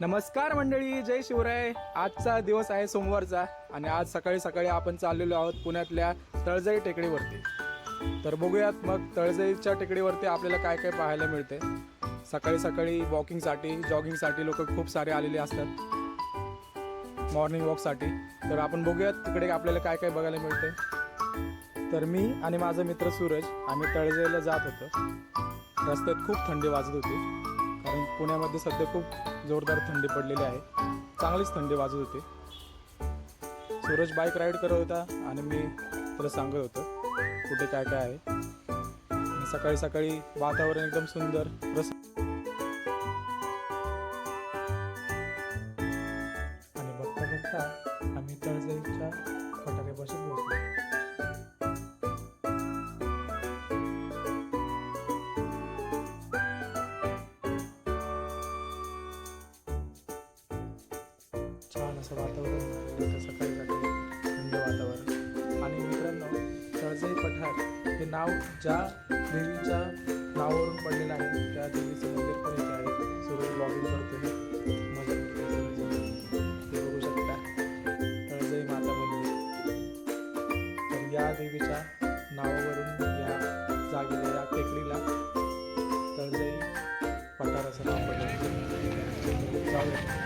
नमस्कार मंडळी जय शिवराय. आजचा दिवस आहे सोमवारचा आणि आज सकाळी सकाळी आपण चाललेलो आहोत पुण्यातल्या तळजाई टेकडीवरती. तर बघूयात मग तळजाईच्या टेकडीवरती आपल्याला काय काय पाहायला मिळते. सकाळी सकाळी वॉकिंगसाठी जॉगिंगसाठी लोक खूप सारे आलेले असतात. मॉर्निंग वॉकसाठी. तर आपण बघूयात तिकडे आपल्याला काय काय बघायला मिळते. तर मी आणि माझा मित्र सूरज आम्ही तळजाईला जात होतो. रस्त्यात खूप थंडी वाजत होती. कारण पुण्यामध्ये सध्या खूप जोरदार थंडी पडलेली आहे. चांगलीच थंडी वाजत होती. सूरज बाईक राईड करत होता आणि मी तुला सांगत होतो कुठे काय काय आहे? सकाळी सकाळी वातावरण एकदम सुंदर प्रस वातावरण तर सकाळी सकाळी थंड वातावरण. आणि मित्रांनो तळजाई पठार हे नाव ज्या देवीच्या नावावरून पडलेलं आहे त्या देवीचं मंदिर पण इथे आहे. सूर्य ब्लॉगिंग करतोय मजा ते बघू शकता. तळजाई माता मंदिर. तर या देवीच्या नावावरून या जागेला या टेकडीला तळजाई पठार असं नाव पडलं जाऊया.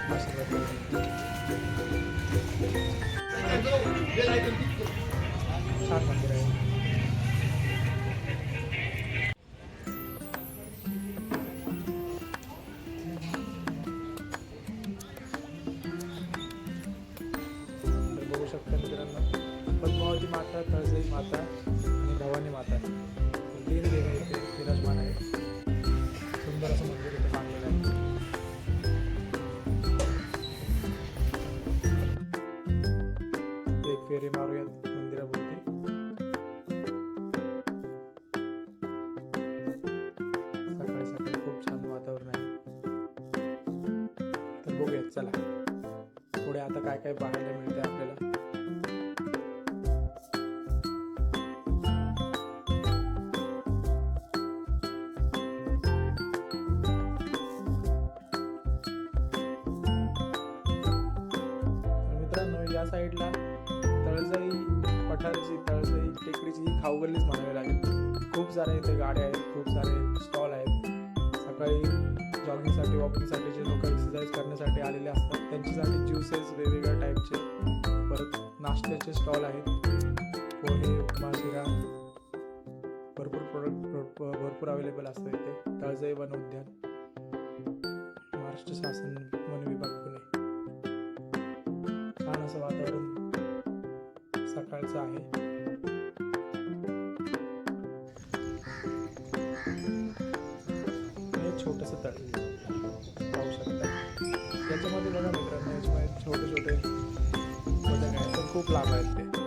बघू शकता मित्रांनो. चला. पुढे आता काय काय पाहायला मिळते आपल्याला? मित्रांनो या साईडला तळजाई पठारची तळजाई टेकडीची ही खाऊगल्लीच म्हणावी लागेल. खूप सारे इथे गाड्या आहेत खूप सारे स्टॉल आहेत. सकाळी जॉगिंगसाठी वॉकिंगसाठी जे लोक एक्सरसाइज करण्यासाठी आलेले असतात त्यांच्यासाठी ज्युसेस वेगवेगळ्या टाईपचे परत नाश्त्याचे स्टॉल आहेत. पोहे उपमा शिरा भरपूर प्रोडक्ट भरपूर अवेलेबल असतं इथे. तळजई वन उद्यान. महाराष्ट्र शासन वन विभाग पुणे. छान असं वातावरण सकाळचं आहे. छोटंसं तळ पाहू शकता. त्याच्यामध्ये बघा मित्रांनो याच्यामध्ये छोटे छोटे बदक आहेत पण खूप लांब आहेत ते.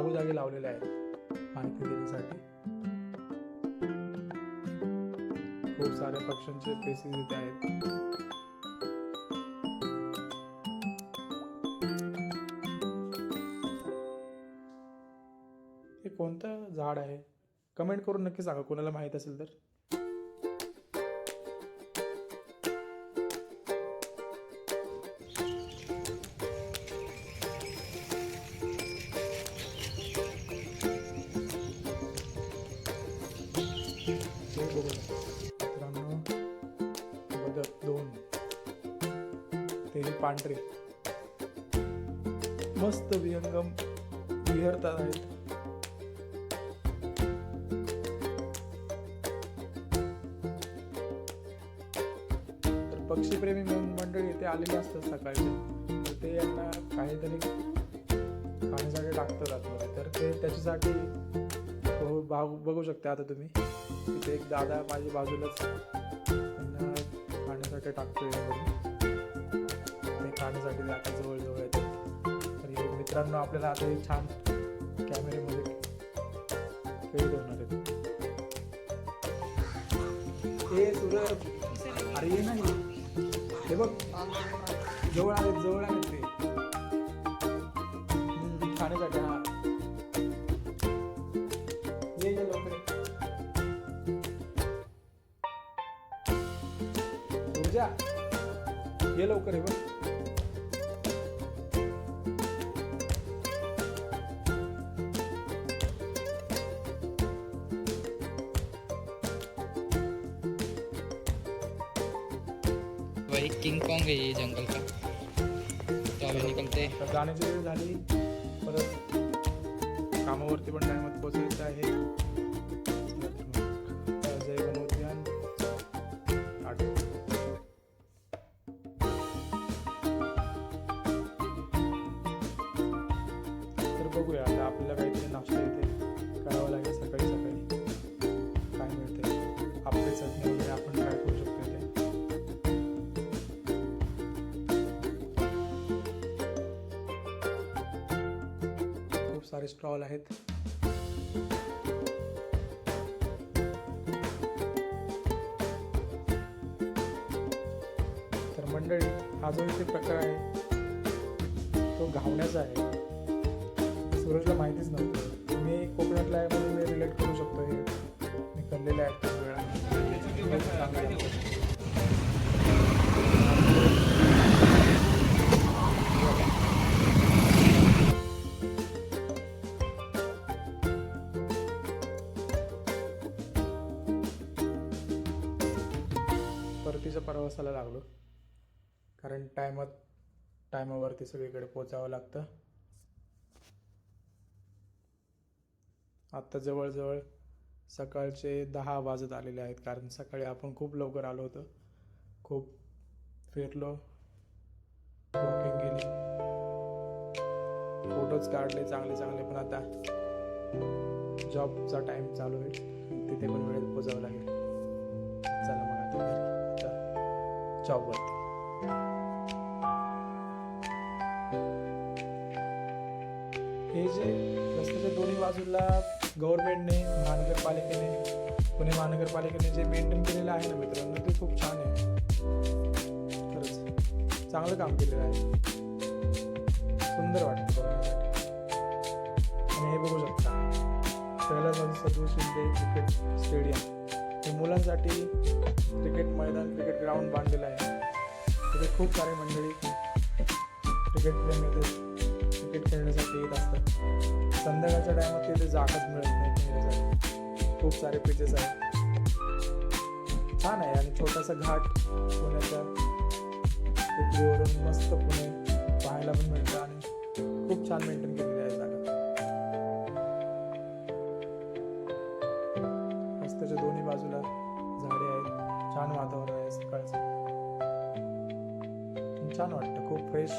जागोजागी लावलेले आहेत माहिती देण्यासाठी. खूप साऱ्या पक्ष्यांचे पेसीस इथे आहेत. हे कोणतं झाड आहे? कमेंट करून नक्की सांगा. कोणाला माहीत असेल तर. पांढरे. मस्त विहंगम विहरतात आहेत. तर पक्षीप्रेमी मंडळी इथे आलेले असतात सकाळचे. तर ते यांना काहीतरी खाण्यासाठी टाकतात आतमध्ये. तर ते त्याच्यासाठी हो, भाग बघू शकता आता तुम्ही. तिथे एक दादा माझ्या बाजूलाच त्यांना खाण्यासाठी टाकतोय राहण्यासाठी जागा जवळजवळ येते तर हे मित्रांनो आपल्याला आता हे छान कॅमेरेमध्ये कैद होणार आहेत हे सूरज अरे ये नाही. हे बघ. जवळ आहेत जवळ आहेत ते. खाण्यासाठी हा. ये लवकर. पूजा ये लवकर हे बघ. भाई किंग कॉन्ग है ये जंगल का तो अभी निकलते हैं तर जाण्याची वेळ झाली. परत कामावरती पण टायमात पोहोचायचं आहे. सारे स्टॉल आहेत. तर मंडळी हा जो इथे प्रकार आहे तो घावण्याचा आहे. सूरजला माहितीच नव्हतं. मी कोकणातला आहे म्हणून मी रिलेट करू शकतो हे. मी करलेले आहेत खूप वेळा कारण टायमात टायमावरती सगळीकडे पोचावं लागतं. आत्ता जवळजवळ सकाळचे दहा वाजत आलेले आहेत कारण सकाळी आपण खूप लवकर आलो होतो. खूप फिरलो वॉकिंग केली फोटोज काढले चांगले चांगले पण आता जॉबचा टाईम चालू आहे. तिथे पण वेळेत पोचावं लागेल. चला मग आता घरी. आता जॉबवरती हे जे रस्त्याच्या दोन्ही बाजूला गव्हर्नमेंटने महानगरपालिकेने पुणे महानगरपालिकेने जे मेंटेन केलेलं आहे ना मित्रांनो ते खूप छान आहे. खरंच चांगलं काम केलेलं आहे. सुंदर वाटतं बघण्यासाठी. आणि हे बघू शकता कैलासवासी सदू शिंदे क्रिकेट स्टेडियम. हे मुलांसाठी क्रिकेट मैदान क्रिकेट ग्राउंड बांधलेलं आहे. तिथे खूप सारे मंडळी क्रिकेट प्रेमी क्रिकेट खेळण्यासाठी येत असतात. संध्याकाळच्या टायमात तिथे जागाच मिळत नाही खेळण्यासाठी. खूप सारे पिचेस आहेत. छान आहे आणि छोटासा घाट पुण्याच्या टेकडीवरून मस्त पुणे पाहायला पण मिळतं आणि खूप छान मेंटेन केलेली आहे जागा. रस्त्याच्या दोन्ही बाजूला झाडे आहेत. छान वातावरण आहे सकाळचं. छान वाटतं. खूप फ्रेश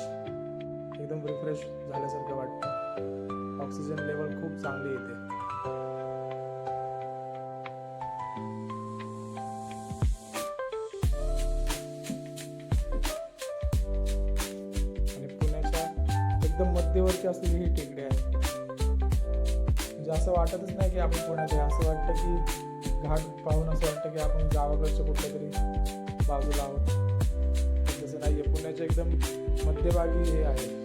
एकदम रिफ्रेश झाल्यासारखं वाटतं. ऑक्सिजन लेवल खूप चांगली येते. आणि पुण्याच्या एकदम मध्यवर्ती असलेली ही टेकडी आहे. म्हणजे असं वाटतच नाही की आपण पुण्यात आहे. असं वाटतं की घाट पाहून असं वाटतं की आपण गावाकडच्या कुठल्या तरी बाजूला आहोत. तसं नाही आहे पुण्याच्या एकदम मध्यभागी हे आहे.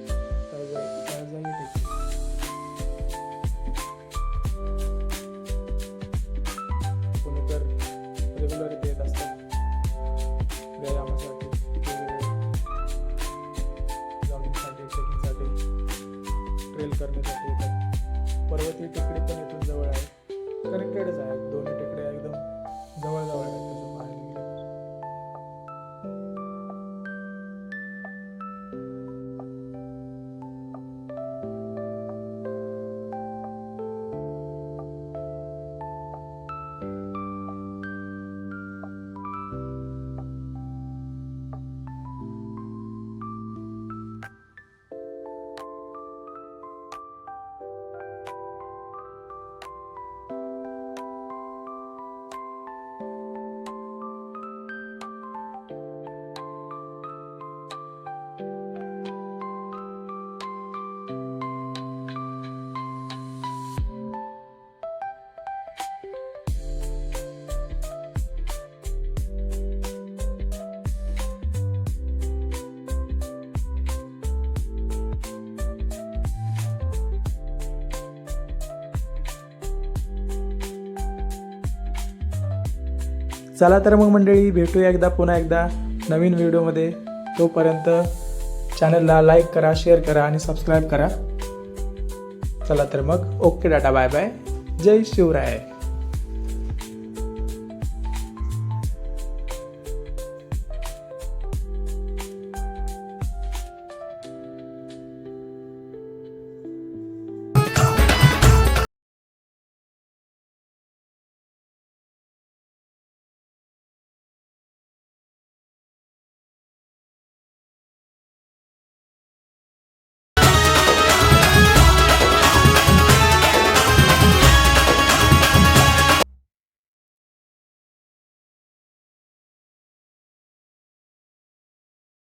चला तर मग मंडळी भेटूया एकदा पुन्हा एकदा नवीन व्हिडिओमध्ये. तोपर्यंत चॅनलला लाईक करा शेअर करा आणि सबस्क्राईब करा. चला तर मग ओके डाटा बाय बाय जय शिवराय.